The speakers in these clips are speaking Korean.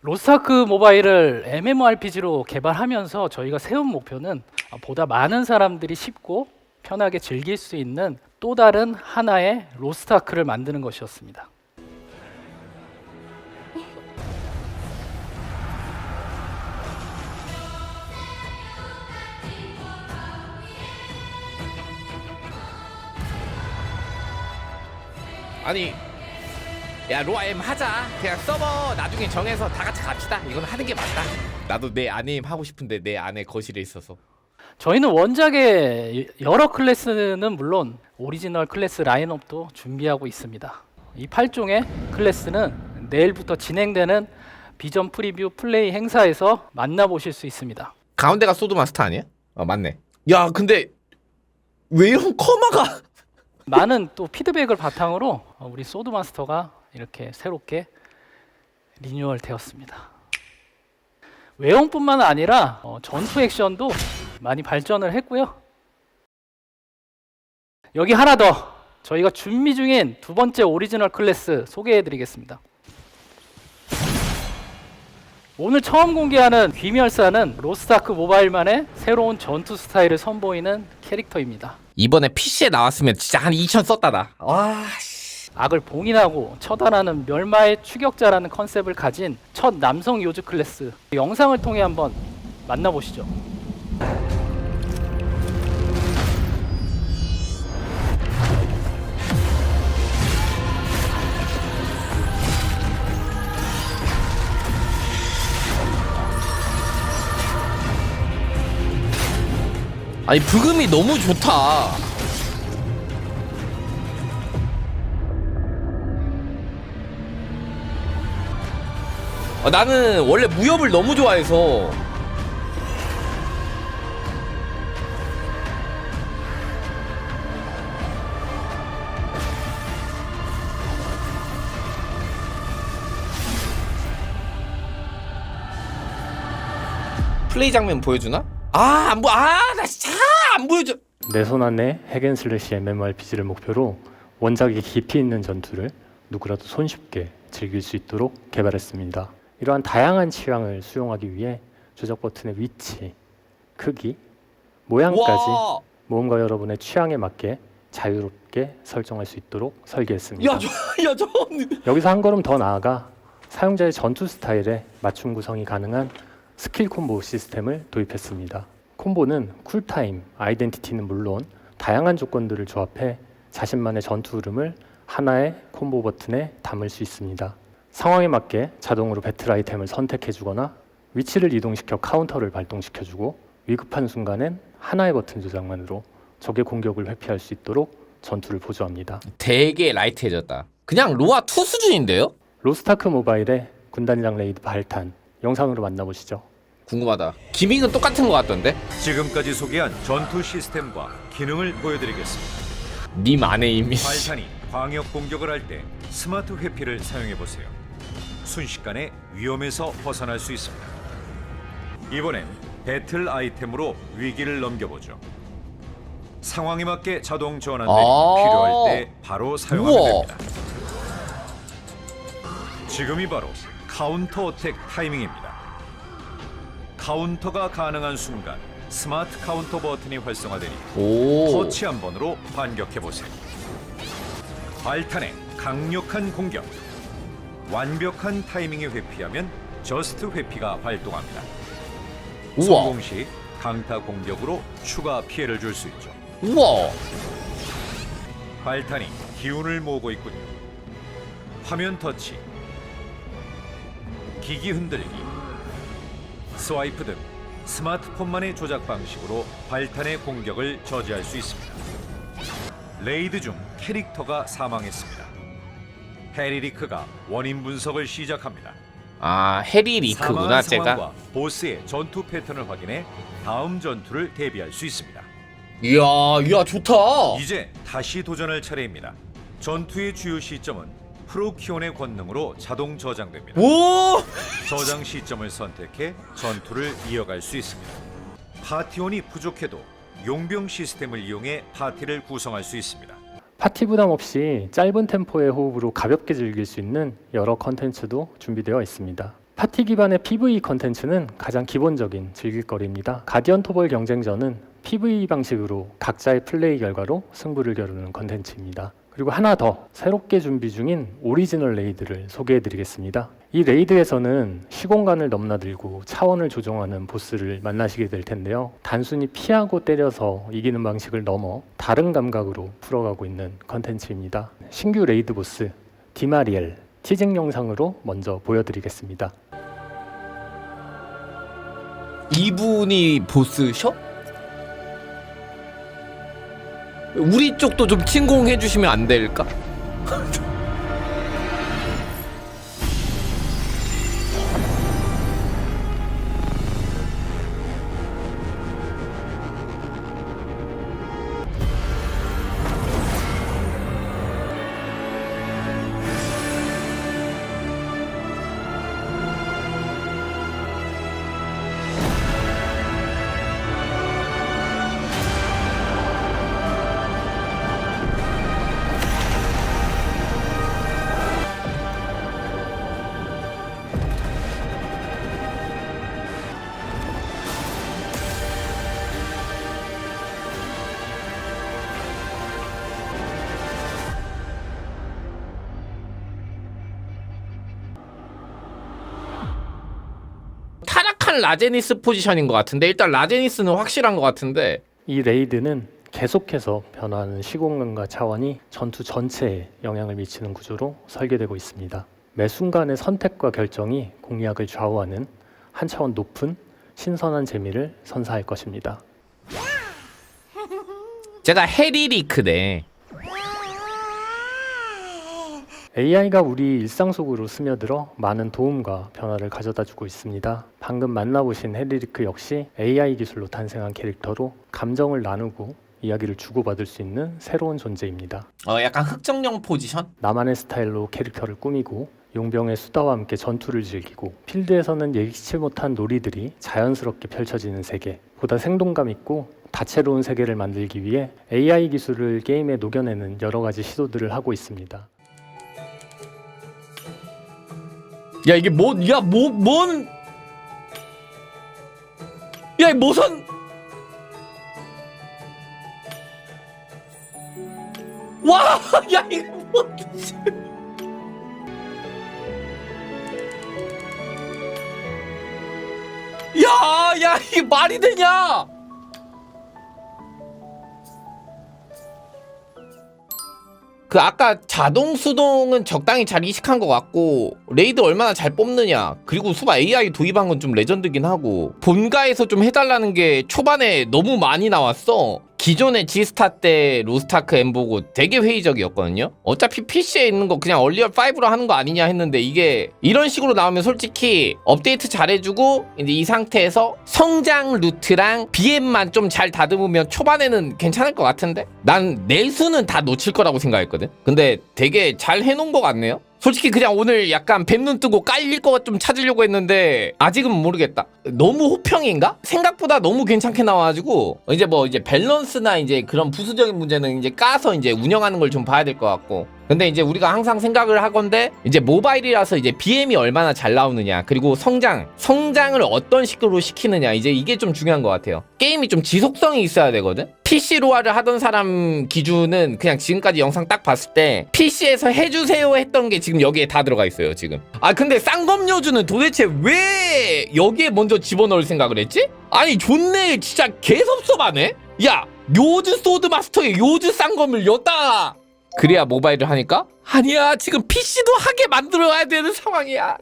로스타크 모바일을 MMORPG로 개발하면서 저희가 세운 목표는 보다 많은 사람들이 쉽고 편하게 즐길 수 있는 또 다른 하나의 로스타크를 만드는 것이었습니다. 아니 야 로아엠 하자 그냥 서버 나중에 정해서 다 같이 갑시다 이건 하는 게 맞다 나도 내 아내임 하고 싶은데 내 아내 거실에 있어서 저희는 원작의 여러 클래스는 물론 오리지널 클래스 라인업도 준비하고 있습니다. 이 8종의 클래스는 내일부터 진행되는 비전 프리뷰 플레이 행사에서 만나보실 수 있습니다. 가운데가 소드마스터 아니야? 어 맞네 야 근데 왜 이런 커마가 많은 또 피드백을 바탕으로 어, 우리 소드마스터가 이렇게 새롭게 리뉴얼 되었습니다. 외형뿐만 아니라 어, 전투 액션도 많이 발전을 했고요. 여기 하나 더 저희가 준비 중인 두 번째 오리지널 클래스 소개해 드리겠습니다. 오늘 처음 공개하는 귀멸사는 로스타크 모바일만의 새로운 전투 스타일을 선보이는 캐릭터입니다. 이번에 PC에 나왔으면 진짜 한 2천 썼다 나 와, 악을 봉인하고 처단하는 멸마의 추격자라는 컨셉을 가진 첫 남성 요즈 클래스 영상을 통해 한번 만나보시죠. 아니 브금이 너무 좋다 아, 나는 원래 무협을 너무 좋아해서 플레이 장면 보여주나? 아, 안 보, 아, 나 진짜 안 보여줘. 내손 안에 핵앤슬래시 MMORPG를 목표로 원작의 깊이 있는 전투를 누구라도 손쉽게 즐길 수 있도록 개발했습니다. 이러한 다양한 취향을 수용하기 위해 조작 버튼의 위치, 크기, 모양까지 와, 모험가 여러분의 취향에 맞게 자유롭게 설정할 수 있도록 설계했습니다. 야, 저, 야, 저. 여기서 한 걸음 더 나아가 사용자의 전투 스타일에 맞춤 구성이 가능한 스킬 콤보 시스템을 도입했습니다. 콤보는 쿨타임, 아이덴티티는 물론 다양한 조건들을 조합해 자신만의 전투 흐름을 하나의 콤보 버튼에 담을 수 있습니다. 상황에 맞게 자동으로 배틀 아이템을 선택해 주거나 위치를 이동시켜 카운터를 발동시켜 주고 위급한 순간엔 하나의 버튼 조작만으로 적의 공격을 회피할 수 있도록 전투를 보조합니다. 되게 라이트해졌다. 그냥 로아 2 수준인데요? 로스타크 모바일의 군단장 레이드 발탄 영상으로 만나보시죠. 궁금하다. 기믹은 똑같은 것 같던데? 지금까지 소개한 전투 시스템과 기능을 보여드리겠습니다. 님 아내임이. 발탄이 광역 공격을 할 때 스마트 회피를 사용해 보세요. 순식간에 위험에서 벗어날 수 있습니다. 이번엔 배틀 아이템으로 위기를 넘겨보죠. 상황에 맞게 자동 전환되니 아. 필요할 때 바로 사용하면 우와. 됩니다. 지금이 바로 카운터 어택 타이밍입니다. 카운터가 가능한 순간 스마트 카운터 버튼이 활성화되니 오. 터치 한 번으로 반격해 보세요. 발탄의 강력한 공격. 완벽한 타이밍에 회피하면 저스트 회피가 발동합니다. 우와. 성공 시 강타 공격으로 추가 피해를 줄 수 있죠. 우와. 발탄이 기운을 모으고 있군요. 화면 터치, 기기 흔들기, 스와이프 등 스마트폰만의 조작 방식으로 발탄의 공격을 저지할 수 있습니다. 레이드 중 캐릭터가 사망했습니다. 해리 리크가 원인 분석을 시작합니다. 아, 해리 리크구나, 사망한. 상황과 보스의 전투 패턴을 확인해 다음 전투를 대비할 수 있습니다. 이야, 이야, 좋다. 이제 다시 도전할 차례입니다. 전투의 주요 시점은 프로키온의 권능으로 자동 저장됩니다. 오! 저장 시점을 선택해 전투를 이어갈 수 있습니다. 파티온이 부족해도 용병 시스템을 이용해 파티를 구성할 수 있습니다. 파티 부담 없이 짧은 템포의 호흡으로 가볍게 즐길 수 있는 여러 컨텐츠도 준비되어 있습니다. 파티 기반의 PVE 컨텐츠는 가장 기본적인 즐길거리입니다. 가디언 토벌 경쟁전은 PVE 방식으로 각자의 플레이 결과로 승부를 겨루는 컨텐츠입니다. 그리고 하나 더 새롭게 준비 중인 오리지널 레이드를 소개해 드리겠습니다. 이 레이드에서는 시공간을 넘나들고 차원을 조종하는 보스를 만나시게 될 텐데요. 단순히 피하고 때려서 이기는 방식을 넘어 다른 감각으로 풀어가고 있는 컨텐츠입니다. 신규 레이드 보스 디마리엘 티징 영상으로 먼저 보여드리겠습니다. 이분이 보스셔? 우리 쪽도 좀 침공해 주시면 안 될까? 타락한 라제니스 포지션인 것 같은데 일단 라제니스는 확실한 것 같은데 이 레이드는 계속해서 변화하는 시공간과 차원이 전투 전체에 영향을 미치는 구조로 설계되고 있습니다. 매 순간의 선택과 결정이 공략을 좌우하는 한 차원 높은 신선한 재미를 선사할 것입니다. 제가 헤리리크네 AI가 우리 일상 속으로 스며들어 많은 도움과 변화를 가져다 주고 있습니다. 방금 만나보신 헤리리크 역시 AI 기술로 탄생한 캐릭터로 감정을 나누고 이야기를 주고받을 수 있는 새로운 존재입니다. 어 약간 흑정령 포지션? 나만의 스타일로 캐릭터를 꾸미고 용병의 수다와 함께 전투를 즐기고 필드에서는 예기치 못한 놀이들이 자연스럽게 펼쳐지는 세계 보다 생동감 있고 다채로운 세계를 만들기 위해 AI 기술을 게임에 녹여내는 여러 가지 시도들을 하고 있습니다. 야 이게 뭐, 야, 뭐, 뭔. 야, 무슨. 와, 야, 이거 뭐. 야, 야, 이게 말이 되냐? 그 아까 자동 수동은 적당히 잘 이식한 것 같고 레이드 얼마나 잘 뽑느냐. 그리고 수바 AI 도입한 건 좀 레전드긴 하고 본가에서 좀 해달라는 게 초반에 너무 많이 나왔어 기존의 지스타 때 로스타크 M 보고 되게 회의적이었거든요. 어차피 PC에 있는 거 그냥 얼리얼 5로 하는 거 아니냐 했는데 이게 이런 식으로 나오면 솔직히 업데이트 잘해주고 이제 이 상태에서 성장 루트랑 BM만 좀 잘 다듬으면 초반에는 괜찮을 것 같은데? 난 내수는 다 놓칠 거라고 생각했거든. 근데 되게 잘 해놓은 것 같네요 솔직히 그냥 오늘 약간 뱀눈 뜨고 깔릴 것좀 찾으려고 했는데 아직은 모르겠다. 너무 호평인가? 생각보다 너무 괜찮게 나와가지고 이제 뭐 이제 밸런스나 이제 그런 부수적인 문제는 이제 까서 이제 운영하는 걸 좀 봐야 될 것 같고. 근데 이제 우리가 항상 생각을 하건데 이제 모바일이라서 이제 BM이 얼마나 잘 나오느냐 그리고 성장 성장을 어떤 식으로 시키느냐 이제 이게 좀 중요한 것 같아요. 게임이 좀 지속성이 있어야 되거든. PC 로아를 하던 사람 기준은 그냥 지금까지 영상 딱 봤을 때 PC에서 해주세요 했던 게 지금 여기에 다 들어가 있어요 지금. 아 근데 쌍검요주는 도대체 왜 여기에 먼저 집어넣을 생각을 했지? 아니 존내 진짜 개섭섭하네. 야 요즈 소드 마스터의 요즈 쌍검을 여다 그래야 모바일을 하니까? 아니야 지금 PC도 하게 만들어야 되는 상황이야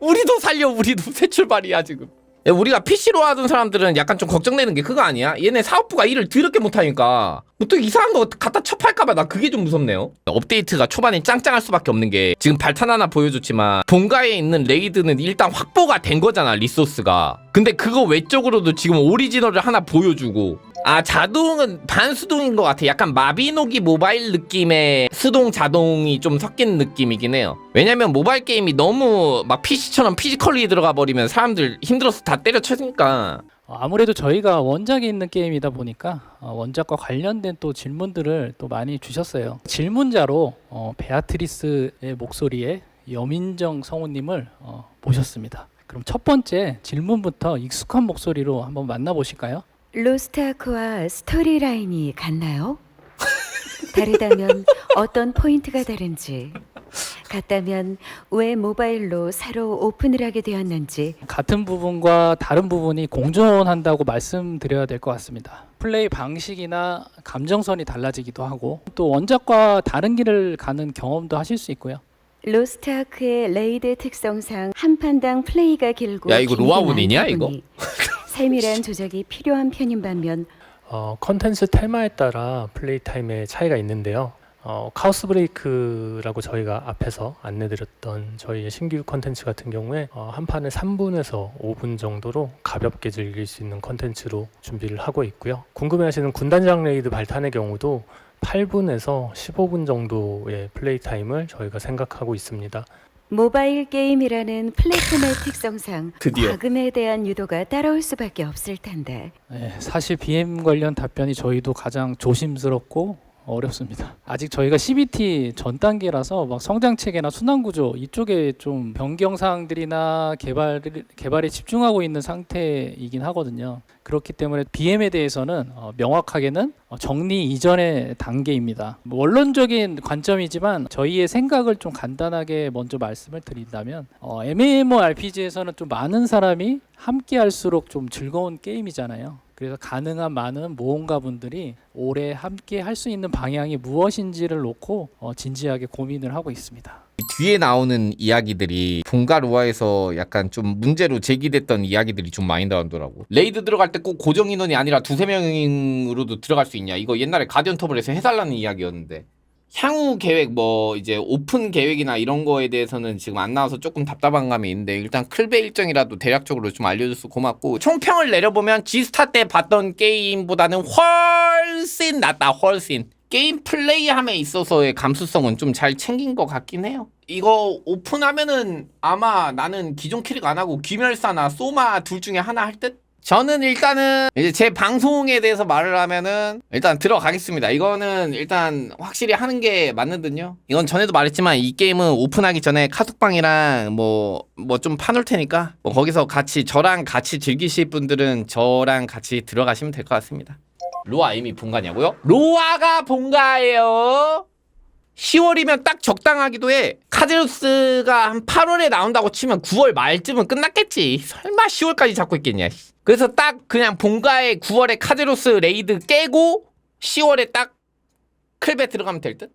우리도 살려 우리도 새 출발이야 지금 야, 우리가 PC로 하던 사람들은 약간 좀 걱정되는 게 그거 아니야? 얘네 사업부가 일을 더럽게 못하니까. 뭐 또 이상한 거 갖다 첩할까봐 나 그게 좀 무섭네요. 업데이트가 초반에 짱짱할 수밖에 없는 게 지금 발탄 하나 보여줬지만 본가에 있는 레이드는 일단 확보가 된 거잖아 리소스가. 근데 그거 외적으로도 지금 오리지널을 하나 보여주고 아 자동은 반수동인 것 같아 약간 마비노기 모바일 느낌의 수동 자동이 좀 섞인 느낌이긴 해요 왜냐면 모바일 게임이 너무 막 PC처럼 피지컬리 들어가 버리면 사람들 힘들어서 다 때려쳐니까 어, 아무래도 저희가 원작이 있는 게임이다 보니까 어, 원작과 관련된 또 질문들을 또 많이 주셨어요. 질문자로 어, 베아트리스의 목소리에 여민정 성우님을 어, 모셨습니다. 그럼 첫 번째 질문부터 익숙한 목소리로 한번 만나보실까요? 로스트아크와 스토리라인이 같나요? 다르다면 어떤 포인트가 다른지, 같다면 왜 모바일로 새로 오픈을 하게 되었는지, 같은 부분과 다른 부분이 공존한다고 말씀드려야 될 것 같습니다. 플레이 방식이나 감정선이 달라지기도 하고 또 원작과 다른 길을 가는 경험도 하실 수 있고요. 로스트아크의 레이드 특성상 한 판당 플레이가 길고 야, 이거 긴 로아운이냐, 이거? 세밀한 조작이 필요한 편인 반면 어, 컨텐츠 테마에 따라 플레이 타임의 차이가 있는데요. 어, 카오스 브레이크라고 저희가 앞에서 안내드렸던 저희의 신규 컨텐츠 같은 경우에 어, 한 판을 3분에서 5분 정도로 가볍게 즐길 수 있는 컨텐츠로 준비를 하고 있고요. 궁금해하시는 군단장 레이드 발탄의 경우도 8분에서 15분 정도의 플레이 타임을 저희가 생각하고 있습니다. 모바일 게임이라는 플랫폼의 특성상 드디어. 과금에 대한 유도가 따라올 수밖에 없을 텐데 네, 사실 BM 관련 답변이 저희도 가장 조심스럽고 어렵습니다. 아직 저희가 CBT 전 단계라서 막 성장 체계나 순환 구조 이쪽에 좀 변경 사항들이나 개발 개발에 집중하고 있는 상태이긴 하거든요. 그렇기 때문에 BM에 대해서는 어, 명확하게는 어, 정리 이전의 단계입니다. 뭐 원론적인 관점이지만 저희의 생각을 좀 간단하게 먼저 말씀을 드린다면 어, MMORPG에서는 좀 많은 사람이 함께 할수록 좀 즐거운 게임이잖아요. 그래서 가능한 많은 모험가 분들이 올해 함께 할 수 있는 방향이 무엇인지를 놓고 어, 진지하게 고민을 하고 있습니다. 뒤에 나오는 이야기들이 본가 로아에서 약간 좀 문제로 제기됐던 이야기들이 좀 많이 나오더라고. 레이드 들어갈 때 꼭 고정 인원이 아니라 두세 명으로도 들어갈 수 있냐. 이거 옛날에 가디언 터블에서 해달라는 이야기였는데. 향후 계획 뭐 이제 오픈 계획이나 이런 거에 대해서는 지금 안 나와서 조금 답답한 감이 있는데 일단 클베 일정이라도 대략적으로 좀 알려줘서 고맙고 총평을 내려보면 지스타 때 봤던 게임보다는 훨씬 낫다 훨씬 게임 플레이함에 있어서의 감수성은 좀 잘 챙긴 것 같긴 해요 이거 오픈하면은 아마 나는 기존 캐릭 안 하고 귀멸사나 소마 둘 중에 하나 할 듯? 저는 일단은 이제 제 방송에 대해서 말을 하면은 일단 들어가겠습니다. 이거는 일단 확실히 하는 게 맞는 듯요. 이건 전에도 말했지만 이 게임은 오픈하기 전에 카톡방이랑 뭐 뭐 좀 파놓을 테니까 뭐 거기서 같이 저랑 같이 즐기실 분들은 저랑 같이 들어가시면 될 것 같습니다. 로아 이미 본가냐고요? 로아가 본가예요. 10월이면 딱 적당하기도 해. 카제로스가 한 8월에 나온다고 치면 9월 말쯤은 끝났겠지. 설마 10월까지 잡고 있겠냐. 그래서 딱 그냥 본가에 9월에 카제로스 레이드 깨고 10월에 딱 클베 들어가면 될 듯?